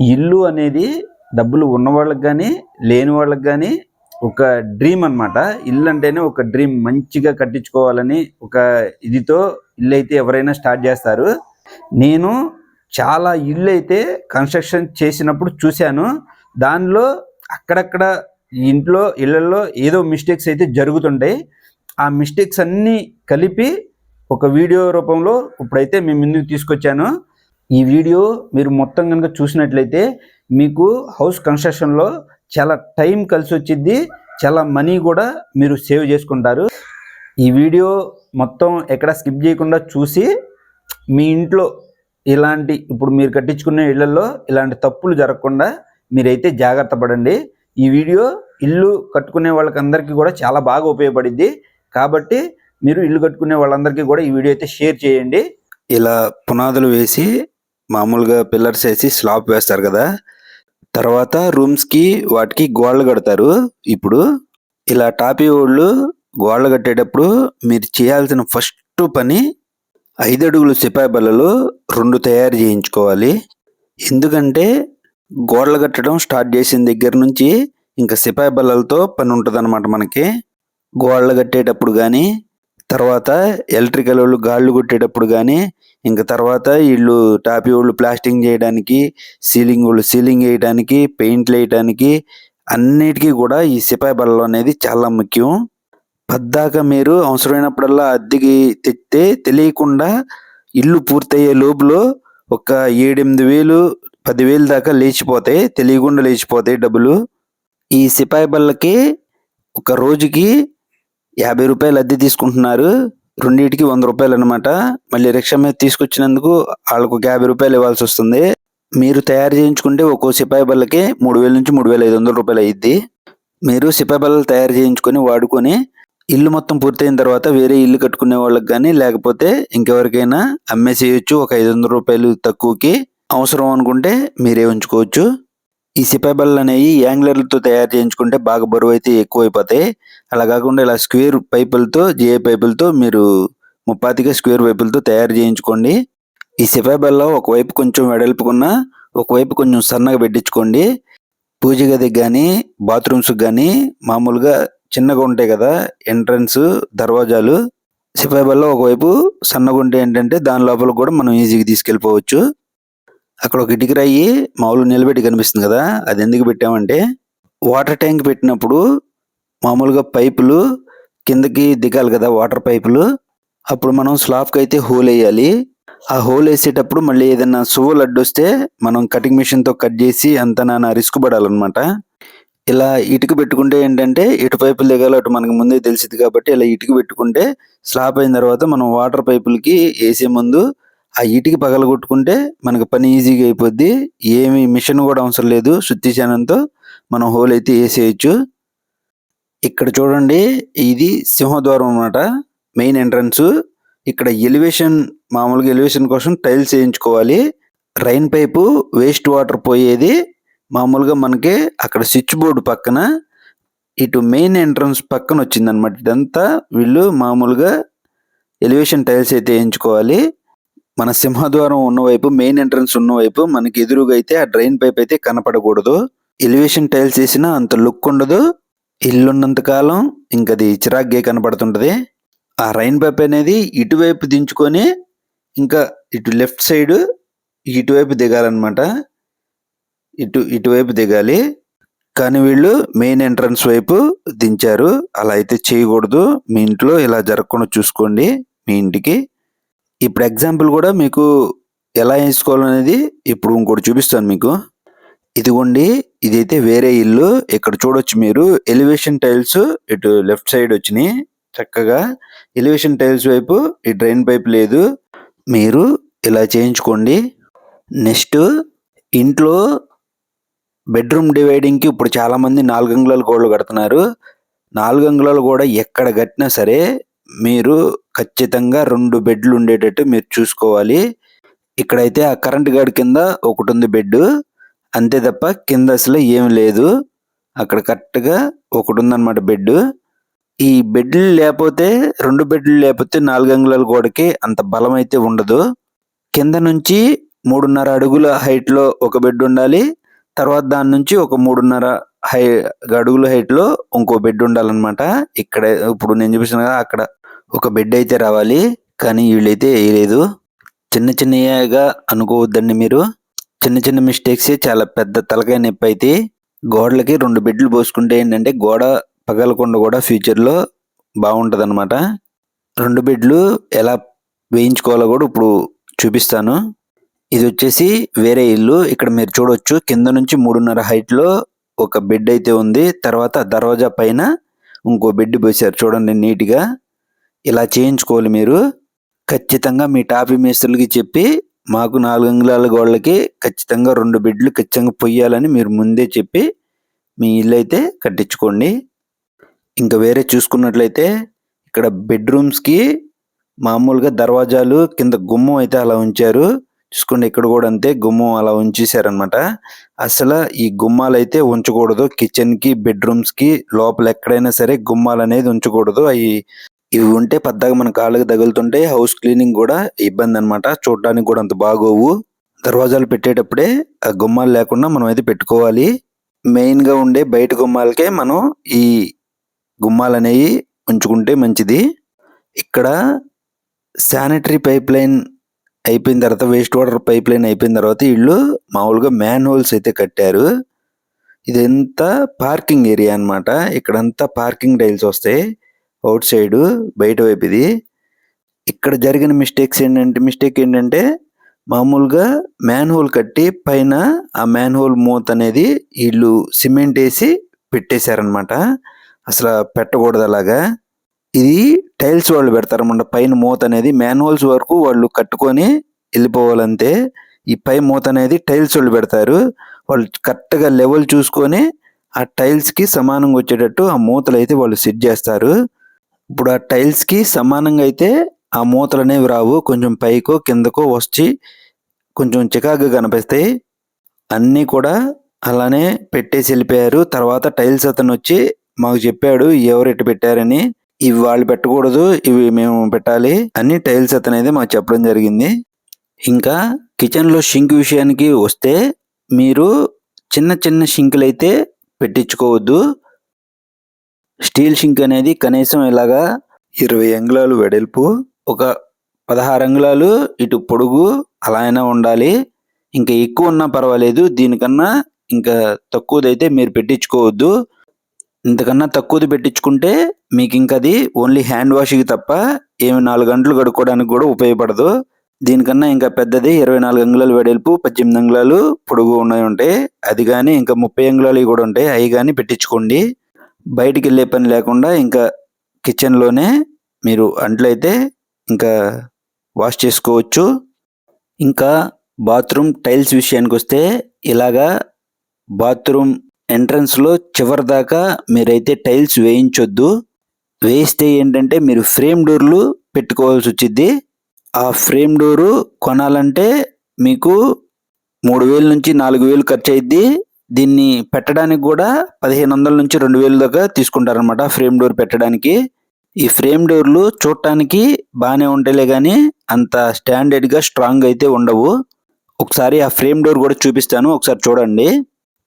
ఇల్లు అనేది డబ్బులు ఉన్న వాళ్ళకి కానీ లేని వాళ్ళకి కానీ ఒక డ్రీమ్ అన్నమాట. ఇల్లు అంటేనే ఒక డ్రీమ్. మంచిగా కట్టించుకోవాలని ఒక ఇదితో ఇల్లు అయితే ఎవరైనా స్టార్ట్ చేస్తారు. నేను చాలా ఇల్లు అయితే కన్స్ట్రక్షన్ చేసినప్పుడు చూశాను. దానిలో అక్కడక్కడ ఇంట్లో ఇళ్ళలో ఏదో మిస్టేక్స్ అయితే జరుగుతుంటాయి. ఆ మిస్టేక్స్ అన్నీ కలిపి ఒక వీడియో రూపంలో ఇప్పుడైతే మేము ముందుకు తీసుకొచ్చాను. ఈ వీడియో మీరు మొత్తం కనుక చూసినట్లయితే మీకు హౌస్ కన్స్ట్రక్షన్లో చాలా టైం కలిసి వచ్చింది చాలా మనీ కూడా మీరు సేవ్ చేసుకుంటారు. ఈ వీడియో మొత్తం ఎక్కడ స్కిప్ చేయకుండా చూసి మీ ఇంట్లో ఇలాంటి ఇప్పుడు మీరు కట్టించుకునే ఇళ్ళలో ఇలాంటి తప్పులు జరగకుండా మీరైతే జాగ్రత్త పడండి. ఈ వీడియో ఇల్లు కట్టుకునే వాళ్ళకి అందరికీ కూడా చాలా బాగా ఉపయోగపడింది కాబట్టి మీరు ఇల్లు కట్టుకునే వాళ్ళందరికీ కూడా ఈ వీడియో అయితే షేర్ చేయండి. ఇలా పునాదులు వేసి మామూలుగా పిల్లర్స్ వేసి స్లాబ్ వేస్తారు కదా. తర్వాత రూమ్స్కి వాటికి గోడలు కడతారు. ఇప్పుడు ఇలా టాపీ వాళ్ళు గోడలు కట్టేటప్పుడు మీరు చేయాల్సిన ఫస్ట్ పని ఐదు అడుగులు సిపాయి బల్లలు రెండు తయారు చేయించుకోవాలి. ఎందుకంటే గోడలు కట్టడం స్టార్ట్ చేసిన దగ్గర నుంచి ఇంకా సిపాయి బల్లలతో పని ఉంటుంది మనకి. గోడలు కట్టేటప్పుడు కానీ తర్వాత ఎలక్ట్రికల్ వాళ్ళు గాళ్ళు కొట్టేటప్పుడు కానీ ఇంకా తర్వాత వీళ్ళు టాపీ వాళ్ళు ప్లాస్టింగ్ చేయడానికి సీలింగ్ వాళ్ళు సీలింగ్ వేయడానికి పెయింట్లు వేయడానికి అన్నిటికీ కూడా ఈ సిపాయి బల్లలు అనేది చాలా ముఖ్యం. పద్దాక మీరు అవసరమైనప్పుడల్లా అద్దెకి తెస్తే తెలియకుండా ఇల్లు పూర్తయ్యే లోపులో ఒక ఏడెనిమిది వేలు పదివేలు దాకా లేచిపోతాయి తెలియకుండా లేచిపోతాయి డబ్బులు. ఈ సిపాయి బల్లకి ఒక రోజుకి యాభై రూపాయలు అద్దె తీసుకుంటున్నారు. రెండింటికి వంద రూపాయలు అనమాట మళ్ళీ రిక్షా మీద తీసుకొచ్చినందుకు వాళ్ళకు ఒక యాభై రూపాయలు ఇవ్వాల్సి వస్తుంది. మీరు తయారు చేయించుకుంటే ఒక్కో సిపాయి బల్లకి మూడు వేల నుంచి మూడు వేల ఐదు వందల రూపాయలు అయ్యిద్ది మీరు సిపాయి బల్లలు తయారు చేయించుకొని వాడుకొని ఇల్లు మొత్తం పూర్తయిన తర్వాత వేరే ఇల్లు కట్టుకునే వాళ్ళకి కానీ లేకపోతే ఇంకెవరికైనా అమ్మేసేయచ్చు. ఒక ఐదు వందల రూపాయలు తక్కువకి. అవసరం అనుకుంటే మీరే ఉంచుకోవచ్చు. ఈ సిపాయి బల్లలు అనేవి యాంగ్లర్లతో తయారు చేయించుకుంటే బాగా బరువు అయితే ఎక్కువ అయిపోతాయి అలా కాకుండా ఇలా స్క్వేర్ పైపులతో జిఐ పైపులతో మీరు ముప్పాతిగా స్క్వేర్ పైపులతో తయారు చేయించుకోండి. ఈ సిపాయి బల్ల ఒకవైపు కొంచెం వెడల్పుకున్న ఒకవైపు కొంచెం సన్నగా పెట్టించుకోండి. పూజ గదికి కానీ బాత్రూమ్స్కి కానీ మామూలుగా చిన్నగా ఉంటాయి కదా ఎంట్రన్స్ దర్వాజాలు. సిపాయి బల్ల ఒకవైపు సన్నగా ఉంటే ఏంటంటే దాని లోపల కూడా మనం ఈజీగా తీసుకెళ్ళిపోవచ్చు. అక్కడ ఒక ఇటుక రాయి మామూలుగా నిలబెట్టి కనిపిస్తుంది కదా అది ఎందుకు పెట్టామంటే వాటర్ ట్యాంక్ పెట్టినప్పుడు మామూలుగా పైపులు కిందకి దిగాలి కదా వాటర్ పైపులు అప్పుడు మనం స్లాబ్కి అయితే హోల్ వేయాలి. ఆ హోల్ వేసేటప్పుడు మళ్ళీ ఏదైనా సువ్వులు అడ్డొస్తే మనం కటింగ్ మిషన్తో కట్ చేసి అంత నాన్న రిస్క్ పడాలన్నమాట. ఇలా ఇటుక పెట్టుకుంటే ఏంటంటే ఇటు పైపులు దిగాలి అటు మనకు ముందే తెలిసింది కాబట్టి ఇలా ఇటుక పెట్టుకుంటే స్లాబ్ అయిన తర్వాత మనం వాటర్ పైపులకి వేసే ముందు ఆ ఇటుక పగలగొట్టుకుంటే మనకు పని ఈజీగా అయిపోద్ది. ఏమి మిషన్ కూడా అవసరం లేదు. శుద్ధి శానంతో మనం హోల్ అయితే వేసేయచ్చు. ఇక్కడ చూడండి ఇది సింహద్వారం అన్నమాట. Main entrance. ఇక్కడ ఎలివేషన్ మామూలుగా ఎలివేషన్ కోసం టైల్స్ వేయించుకోవాలి. రైన్ పైపు వేస్ట్ వాటర్ పోయేది. మామూలుగా మనకి అక్కడ స్విచ్ బోర్డు పక్కన ఇటు మెయిన్ ఎంట్రన్స్ పక్కన వచ్చిందనమాట ఇదంతా. వీళ్ళు మామూలుగా ఎలివేషన్ టైల్స్ అయితే వేయించుకోవాలి. మన సింహద్వారం ఉన్నవైపు మెయిన్ ఎంట్రన్స్ ఉన్నవైపు మనకి ఎదురుగా అయితే ఆ డ్రైన్ పైప్ అయితే కనపడకూడదు. ఎలివేషన్ టైల్స్ వేసినా అంత లుక్ ఉండదు. ఇల్లున్నంత కాలం ఇంకది చిరాగ్గే కనపడుతుంటది. ఆ రైన్ పైప్ అనేది ఇటువైపు దించుకొని ఇంకా ఇటు లెఫ్ట్ సైడ్ ఇటువైపు దిగాలన్నమాట. ఇటు ఇటువైపు దిగాలి. కానీ వీళ్ళు మెయిన్ ఎంట్రన్స్ వైపు దించారు. అలా అయితే చేయకూడదు. మీ ఇంట్లో ఇలా జరగకుండా చూసుకోండి మీ ఇంటికి. ఇప్పుడు ఎగ్జాంపుల్ కూడా మీకు ఎలా వేసుకోవాలనేది ఇప్పుడు ఇంకోటి చూపిస్తాను మీకు. ఇదిగోండి ఇదైతే వేరే ఇల్లు. ఇక్కడ చూడొచ్చు మీరు. ఎలివేషన్ టైల్స్ ఇటు లెఫ్ట్ సైడ్ వచ్చినాయి. చక్కగా ఎలివేషన్ టైల్స్ వైపు ఈ డ్రైన్ పైప్ లేదు. మీరు ఇలా చేయించుకోండి. నెక్స్ట్ ఇంట్లో బెడ్రూమ్ డివైడింగ్కి ఇప్పుడు చాలామంది నాలుగు అంగుళాల గోడలు కడుతున్నారు. నాలుగు అంగుళాలు కూడా ఎక్కడ కట్టినా సరే మీరు ఖచ్చితంగా రెండు బెడ్లు ఉండేటట్టు మీరు చూసుకోవాలి. ఇక్కడైతే ఆ కరెంట్ గార్డ్ కింద ఒకటి ఉంది బెడ్ అంతే తప్ప కింద అసలు ఏం లేదు. అక్కడ కరెక్ట్గా ఒకటి ఉందన్నమాట బెడ్ ఈ బెడ్లు లేకపోతే రెండు బెడ్లు లేకపోతే నాలుగు అంగుళాల గోడకి అంత బలం అయితే ఉండదు. కింద నుంచి మూడున్నర అడుగుల హైట్లో ఒక బెడ్ ఉండాలి. తర్వాత దాని నుంచి ఒక మూడున్నర హై అడుగుల హైట్లో ఇంకో బెడ్ ఉండాలన్నమాట. ఇక్కడ ఇప్పుడు నేను చూపిస్తున్నా అక్కడ. ఒక బెడ్ అయితే రావాలి కానీ వీళ్ళైతే వేయలేదు చిన్న చిన్నగా అనుకోవద్దండి మీరు. చిన్న చిన్న మిస్టేక్స్ చాలా పెద్ద తలకాయ నొప్పి అయితే గోడలకి రెండు బెడ్లు పోసుకుంటే ఏంటంటే గోడ పగలకుండా కూడా ఫ్యూచర్లో బాగుంటుంది అనమాట రెండు బెడ్లు ఎలా వేయించుకోవాలో కూడా ఇప్పుడు చూపిస్తాను. ఇది వచ్చేసి వేరే ఇల్లు. ఇక్కడ మీరు చూడొచ్చు కింద నుంచి మూడున్నర హైట్లో ఒక బెడ్ అయితే ఉంది. తర్వాత దర్వాజా పైన ఇంకో బెడ్ పోసారు చూడండి నీట్గా ఇలా చేయించుకోవాలి మీరు. ఖచ్చితంగా మీ టాపీ మేస్త్రులకి చెప్పి మాకు నాలుగు అంగుళాల గోడలకి ఖచ్చితంగా రెండు బెడ్లు ఖచ్చితంగా పొయ్యాలని మీరు ముందే చెప్పి మీ ఇల్లు అయితే కట్టించుకోండి. ఇంకా వేరే చూసుకున్నట్లయితే ఇక్కడ బెడ్రూమ్స్కి మామూలుగా దర్వాజాలు కింద గుమ్మం అయితే అలా ఉంచారు. చూసుకోండి ఇక్కడ కూడా అంతే గుమ్మం అలా ఉంచేసారనమాట అసలు ఈ గుమ్మాలు అయితే ఉంచకూడదు. కిచెన్కి బెడ్రూమ్స్కి లోపల ఎక్కడైనా సరే గుమ్మాలు అనేది ఉంచకూడదు. అవి ఇవి ఉంటే పెద్దగా మన కాళ్ళకి తగులుతుంటే హౌస్ క్లీనింగ్ కూడా ఇబ్బంది అనమాట చూడడానికి కూడా అంత బాగోవు. దర్వాజాలు పెట్టేటప్పుడే ఆ గుమ్మాలు లేకుండా మనం అయితే పెట్టుకోవాలి. మెయిన్గా ఉండే బయట గుమ్మాలకే మనం ఈ గుమ్మాలు అనేవి ఉంచుకుంటే మంచిది. ఇక్కడ శానిటరీ పైప్ లైన్ అయిపోయిన తర్వాత వేస్ట్ వాటర్ పైప్ లైన్ అయిపోయిన తర్వాత వీళ్ళు మామూలుగా మ్యాన్ హోల్స్ అయితే కట్టారు. ఇదంతా పార్కింగ్ ఏరియా అన్నమాట. ఇక్కడంతా పార్కింగ్ టైల్స్ వస్తాయి. అవుట్ సైడ్ బయట వైపు ఇది. ఇక్కడ జరిగిన మిస్టేక్స్ ఏంటంటే మిస్టేక్ ఏంటంటే మామూలుగా మ్యాన్ హోల్ కట్టి పైన ఆ మ్యాన్ హోల్ మూత అనేది వీళ్ళు సిమెంట్ వేసి పెట్టేశారనమాట అసలు పెట్టకూడదు అలాగా. ఇది టైల్స్ వాళ్ళు పెడతారనమాట పైన మూత అనేది మ్యాన్ హోల్స్ వరకు వాళ్ళు కట్టుకొని వెళ్ళిపోవాలంతే. ఈ పై మూత అనేది టైల్స్ వాళ్ళు పెడతారు. వాళ్ళు కరెక్ట్గా లెవెల్ చూసుకొని ఆ టైల్స్కి సమానంగా వచ్చేటట్టు ఆ మూతలు అయితే వాళ్ళు సెట్ చేస్తారు. ఇప్పుడు ఆ టైల్స్కి సమానంగా అయితే ఆ మూతలు అనేవి రావు. కొంచెం పైకో కిందకో వచ్చి కొంచెం చికాకుగా కనిపిస్తాయి. అన్నీ కూడా అలానే పెట్టేసి వెళ్ళిపోయారు. తర్వాత టైల్స్ అతను వచ్చి మాకు చెప్పాడు ఎవరు ఎట్టు పెట్టారని? ఇవి వాళ్ళు పెట్టకూడదు ఇవి మేము పెట్టాలి. అని టైల్స్ అతను అయితే మాకు చెప్పడం జరిగింది. ఇంకా కిచెన్లో షింక్ విషయానికి వస్తే మీరు చిన్న చిన్న షింకులు అయితే పెట్టించుకోవద్దు. స్టీల్ షింక్ అనేది కనీసం ఇలాగా ఇరవై అంగుళాలు వెడల్పు ఒక పదహారు అంగుళాలు ఇటు పొడుగు అలా అయినా ఉండాలి. ఇంకా ఎక్కువ ఉన్నా పర్వాలేదు దీనికన్నా ఇంకా తక్కువదైతే మీరు పెట్టించుకోవద్దు. ఇంతకన్నా తక్కువది పెట్టించుకుంటే మీకు ఇంకా అది ఓన్లీ హ్యాండ్ వాష్కి తప్ప ఏమి నాలుగు గంటలు కడుక్కోవడానికి కూడా ఉపయోగపడదు. దీనికన్నా ఇంకా పెద్దది ఇరవై నాలుగు అంగుళాలు వెడల్పు పద్దెనిమిది అంగుళాలు పొడుగు ఉన్నాయి ఉంటాయి అది కానీ ఇంకా ముప్పై అంగుళాలు కూడా ఉంటాయి అవి కానీ పెట్టించుకోండి. బయటికి వెళ్ళే పని లేకుండా ఇంకా కిచెన్లోనే మీరు అంట్లయితే ఇంకా వాష్ చేసుకోవచ్చు. ఇంకా బాత్రూమ్ టైల్స్ విషయానికి వస్తే ఇలాగా బాత్రూమ్ ఎంట్రన్స్లో చివరి దాకా మీరైతే టైల్స్ వేయించొద్దు. వేయిస్తే ఏంటంటే మీరు ఫ్రేమ్ డోర్లు పెట్టుకోవాల్సి వచ్చింది ఆ ఫ్రేమ్ డోరు కొనాలంటే మీకు మూడు వేల నుంచి నాలుగు వేలు ఖర్చు అయింది దీన్ని పెట్టడానికి కూడా పదిహేను వందల నుంచి రెండు వేల దాకా తీసుకుంటారనమాట ఫ్రేమ్ డోర్ పెట్టడానికి. ఈ ఫ్రేమ్ డోర్లు చూడటానికి బాగానే ఉంటాయిలే కానీ అంత స్టాండర్డ్గా స్ట్రాంగ్ అయితే ఉండవు. ఒకసారి ఆ ఫ్రేమ్ డోర్ కూడా చూపిస్తాను ఒకసారి చూడండి.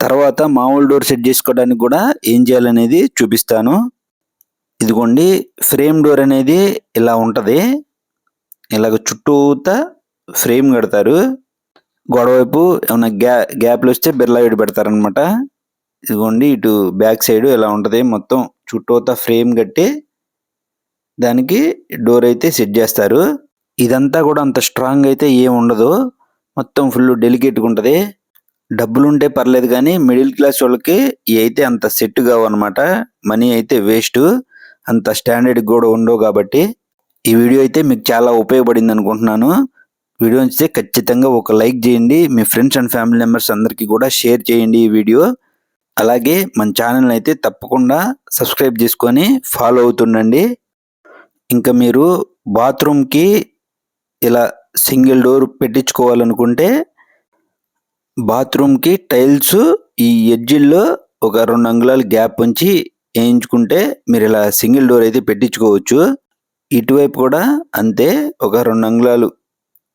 తర్వాత మామూలు డోర్ సెట్ చేసుకోవడానికి కూడా ఏం చేయాలనేది చూపిస్తాను. ఇదిగోండి ఫ్రేమ్ డోర్ అనేది ఇలా ఉంటుంది. ఇలాగ చుట్టూతా ఫ్రేమ్ కడతారు. గోడవైపు ఏమైనా గ్యా గ్యాప్లు వస్తే బిర్లా ఇటు పెడతారనమాట ఇదిగోండి ఇటు బ్యాక్ సైడ్ ఇలా ఉంటుంది మొత్తం చుట్టూతా ఫ్రేమ్ కట్టి దానికి డోర్ అయితే సెట్ చేస్తారు. ఇదంతా కూడా అంత స్ట్రాంగ్ అయితే ఏం ఉండదు. మొత్తం ఫుల్ డెలికేట్గా ఉంటుంది. డబ్బులుంటే పర్లేదు కానీ మిడిల్ క్లాస్ వాళ్ళకి ఇవి అయితే అంత సెట్ కావు అనమాట మనీ అయితే వేస్ట్. అంత స్టాండర్డ్ కూడా ఉండవు కాబట్టి. ఈ వీడియో అయితే మీకు చాలా ఉపయోగపడింది అనుకుంటున్నాను వీడియో నచ్చితే ఖచ్చితంగా ఒక లైక్ చేయండి. మీ ఫ్రెండ్స్ అండ్ ఫ్యామిలీ మెంబర్స్ అందరికీ కూడా షేర్ చేయండి ఈ వీడియో. అలాగే మన ఛానల్ అయితే తప్పకుండా సబ్స్క్రైబ్ చేసుకొని ఫాలో అవుతుండండి. ఇంకా మీరు బాత్రూమ్కి ఇలా సింగిల్ డోర్ పెట్టించుకోవాలనుకుంటే బాత్రూమ్కి టైల్స్ ఈ ఎడ్జిల్లో ఒక రెండు అంగుళాలు గ్యాప్ ఉంచి వేయించుకుంటే మీరు ఇలా సింగిల్ డోర్ అయితే పెట్టించుకోవచ్చు. ఇటువైపు కూడా అంతే ఒక రెండు అంగుళాలు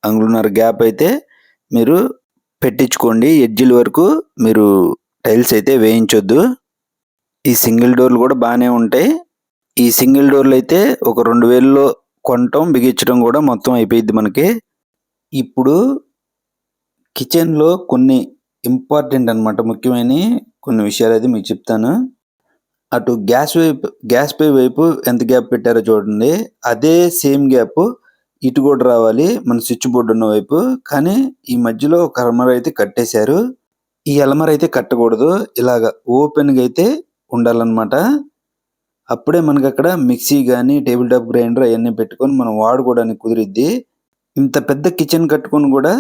అంగుళన్నర గ్యాప్ అయితే మీరు పెట్టించుకోండి. ఎడ్జిల వరకు మీరు టైల్స్ అయితే వేయించొద్దు. ఈ సింగిల్ డోర్లు కూడా బాగానే ఉంటాయి. ఈ సింగిల్ డోర్లు అయితే ఒక రెండు వేలలో కొనటం బిగించడం కూడా మొత్తం అయిపోయింది మనకి. ఇప్పుడు కిచెన్లో కొన్ని ఇంపార్టెంట్ అనమాట ముఖ్యమైన కొన్ని విషయాలు అయితే మీకు చెప్తాను. అటు గ్యాస్ వైపు గ్యాస్ పై వైపు ఎంత గ్యాప్ పెట్టారో చూడండి. అదే సేమ్ గ్యాప్ ఇటు కూడా రావాలి మన స్విచ్ బోర్డు ఉన్న వైపు. కానీ ఈ మధ్యలో ఒక అల్మర అయితే కట్టేశారు. ఈ అల్మర అయితే కట్టకూడదు. ఇలాగ ఓపెన్గా అయితే ఉండాలన్నమాట. అప్పుడే మనకి అక్కడ మిక్సీ కానీ టేబుల్ టాప్ గ్రైండర్ అవన్నీ పెట్టుకొని మనం వాడుకోవడానికి కుదిరిద్ది. ఇంత పెద్ద కిచెన్ కట్టుకొని కూడా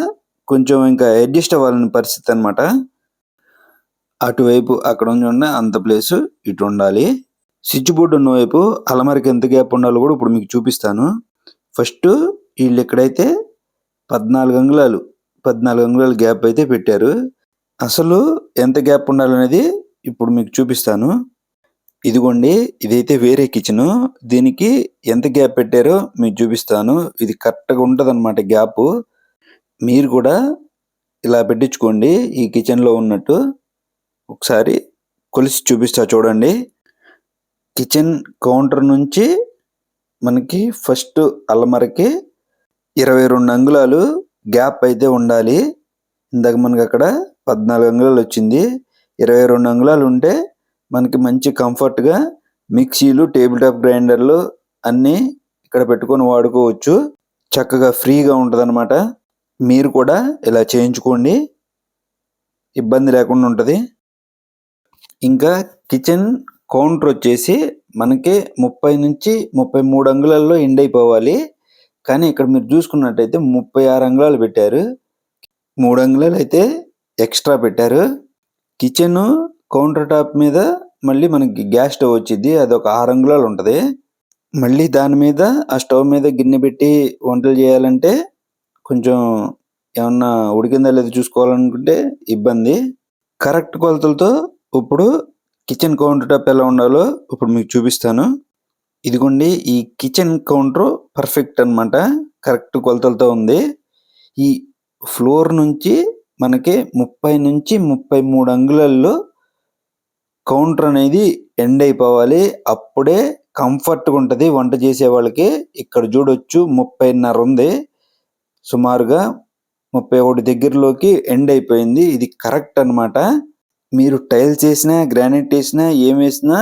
కొంచెం ఇంకా అడ్జస్ట్ అవ్వాలని పరిస్థితి అన్నమాట. అటువైపు అక్కడ ఉన్న అంత ప్లేస్ ఇటు ఉండాలి. స్విచ్ బోర్డు ఉన్న వైపు అలమరికి ఎంత గ్యాప్ ఉండాలో కూడా ఇప్పుడు మీకు చూపిస్తాను. ఫస్ట్ వీళ్ళు ఎక్కడైతే పద్నాలుగు అంగుళాలు పద్నాలుగు అంగుళాల గ్యాప్ అయితే పెట్టారు. అసలు ఎంత గ్యాప్ ఉండాలనేది ఇప్పుడు మీకు చూపిస్తాను. ఇదిగోండి ఇదైతే వేరే కిచెన్. దీనికి ఎంత గ్యాప్ పెట్టారో మీకు చూపిస్తాను. ఇది కరెక్ట్గా ఉంటుంది అనమాట గ్యాప్. మీరు కూడా ఇలా పెట్టించుకోండి ఈ కిచెన్లో ఉన్నట్టు. ఒకసారి కొలిసి చూపిస్తా చూడండి. కిచెన్ కౌంటర్ నుంచి మనకి ఫస్ట్ అల్మరకి ఇరవై రెండు అంగుళాలు గ్యాప్ అయితే ఉండాలి. ఇందాక మనకి అక్కడ పద్నాలుగు అంగుళాలు వచ్చింది. ఇరవై రెండు అంగుళాలు ఉంటే మనకి మంచి కంఫర్ట్గా మిక్సీలు టేబుల్ టాప్ గ్రైండర్లు అన్నీ ఇక్కడ పెట్టుకొని వాడుకోవచ్చు. చక్కగా ఫ్రీగా ఉంటుందన్నమాట. మీరు కూడా ఇలా చేయించుకోండి. ఇబ్బంది లేకుండా ఉంటుంది. ఇంకా కిచెన్ కౌంటర్ వచ్చేసి మనకి ముప్పై నుంచి ముప్పై మూడు అంగుళాల్లో ఎండ్ అయిపోవాలి. కానీ ఇక్కడ మీరు చూసుకున్నట్టయితే ముప్పై ఆరు అంగుళాలు పెట్టారు. మూడు అంగుళాలు అయితే ఎక్స్ట్రా పెట్టారు. కిచెన్ కౌంటర్ టాప్ మీద మళ్ళీ మనకి గ్యాస్ స్టవ్ వచ్చింది అది ఒక ఆరు అంగుళాలు ఉంటుంది. మళ్ళీ దాని మీద ఆ స్టవ్ మీద గిన్నె పెట్టి వంటలు చేయాలంటే కొంచెం ఏమన్నా ఉడికిందా లేదా చూసుకోవాలనుకుంటే ఇబ్బంది. కరెక్ట్ కొలతలతో ఇప్పుడు కిచెన్ కౌంటర్ టాప్ ఎలా ఉండాలో ఇప్పుడు మీకు చూపిస్తాను. ఇదిగోండి ఈ కిచెన్ కౌంటర్ పర్ఫెక్ట్ అన్నమాట. కరెక్ట్ కొలతలతో ఉంది. ఈ ఫ్లోర్ నుంచి మనకి ముప్పై నుంచి ముప్పై మూడు అంగుళాల్లో కౌంటర్ అనేది ఎండ్ అయిపోవాలి. అప్పుడే కంఫర్ట్గా ఉంటుంది వంట చేసే వాళ్ళకి. ఇక్కడ చూడొచ్చు ముప్పైన్నర ఉంది. సుమారుగా ముప్పై ఒకటి దగ్గరలోకి ఎండ్ అయిపోయింది. ఇది కరెక్ట్ అనమాట మీరు టైల్స్ వేసినా గ్రానైట్ వేసినా ఏం వేసినా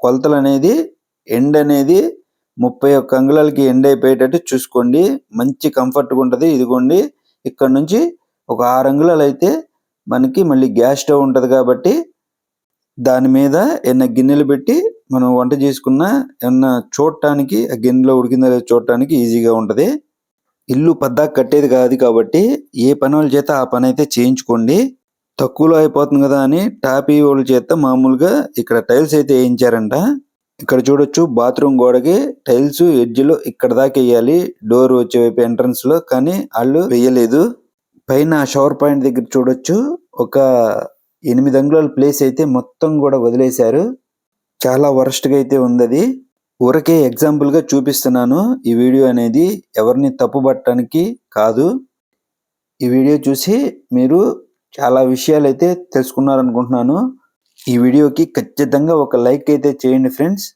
కొలతలు అనేది ఎండ్ అనేది ముప్పై ఒక్క అంగుళాలకి ఎండ్ అయిపోయేటట్టు చూసుకోండి. మంచి కంఫర్ట్గా ఉంటుంది. ఇదిగోండి. ఇక్కడ నుంచి ఒక ఆరు అంగుళాలు అయితే మనకి మళ్ళీ గ్యాస్ స్టవ్ ఉంటుంది కాబట్టి దాని మీద ఏమైనా గిన్నెలు పెట్టి మనం వంట చేసుకున్న ఏమన్నా చూడటానికి ఆ గిన్నెలో ఉడికిందా చూడటానికి ఈజీగా ఉంటుంది. ఇల్లు పద్దాక కట్టేది కాదు కాబట్టి ఏ పని వాళ్ళ చేత ఆ పని అయితే చేయించుకోండి. తక్కువలో అయిపోతుంది కదా అని టాపీ వాళ్ళు చేత మామూలుగా ఇక్కడ టైల్స్ అయితే వేయించారంట. ఇక్కడ చూడొచ్చు బాత్రూమ్ గోడకి టైల్స్ ఎడ్జ్లో ఇక్కడ దాకా వేయాలి. డోర్ వచ్చే వైపు ఎంట్రన్స్లో కానీ వాళ్ళు వేయలేదు. పైన షవర్ పాయింట్ దగ్గర చూడొచ్చు ఒక ఎనిమిది అంగుళాల ప్లేస్ అయితే మొత్తం కూడా వదిలేశారు. చాలా వరస్ట్గా గా అయితే ఉంది అది ఊరకే ఎగ్జాంపుల్గా చూపిస్తున్నాను. ఈ వీడియో అనేది ఎవరిని తప్పుపట్టడానికి కాదు. ఈ వీడియో చూసి మీరు చాలా విషయాలు అయితే తెలుసుకున్నారనుకుంటున్నాను. ఈ వీడియోకి ఖచ్చితంగా ఒక లైక్ అయితే చేయండి ఫ్రెండ్స్.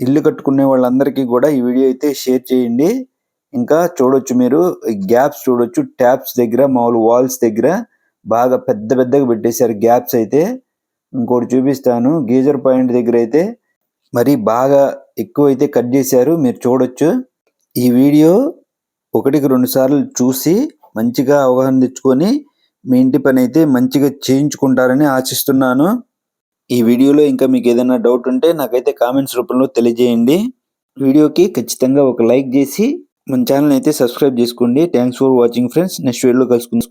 ఇల్లు కట్టుకునే వాళ్ళందరికీ కూడా ఈ వీడియో అయితే షేర్ చేయండి. ఇంకా చూడొచ్చు మీరు గ్యాప్స్ చూడొచ్చు. ట్యాప్స్ దగ్గర మామూలు వాల్స్ దగ్గర బాగా పెద్ద పెద్దగా పెట్టేశారు గ్యాప్స్ అయితే. ఇంకోటి చూపిస్తాను గీజర్ పాయింట్ దగ్గర అయితే మరి బాగా ఎక్కువ అయితే కట్ చేశారు. మీరు చూడొచ్చు. ఈ వీడియో ఒకటికి రెండు సార్లు చూసి మంచిగా అవగాహన తెచ్చుకొని మీ ఇంటి పని అయితే మంచిగా చేయించుకుంటారని ఆశిస్తున్నాను. ఈ వీడియోలో ఇంకా మీకు ఏదైనా డౌట్ ఉంటే నాకైతే కామెంట్స్ రూపంలో తెలియజేయండి. వీడియోకి ఖచ్చితంగా ఒక లైక్ చేసి మన ఛానల్ అయితే సబ్స్క్రైబ్ చేసుకోండి. Thanks for watching friends next వీడియోలో కలుసుకుందాం.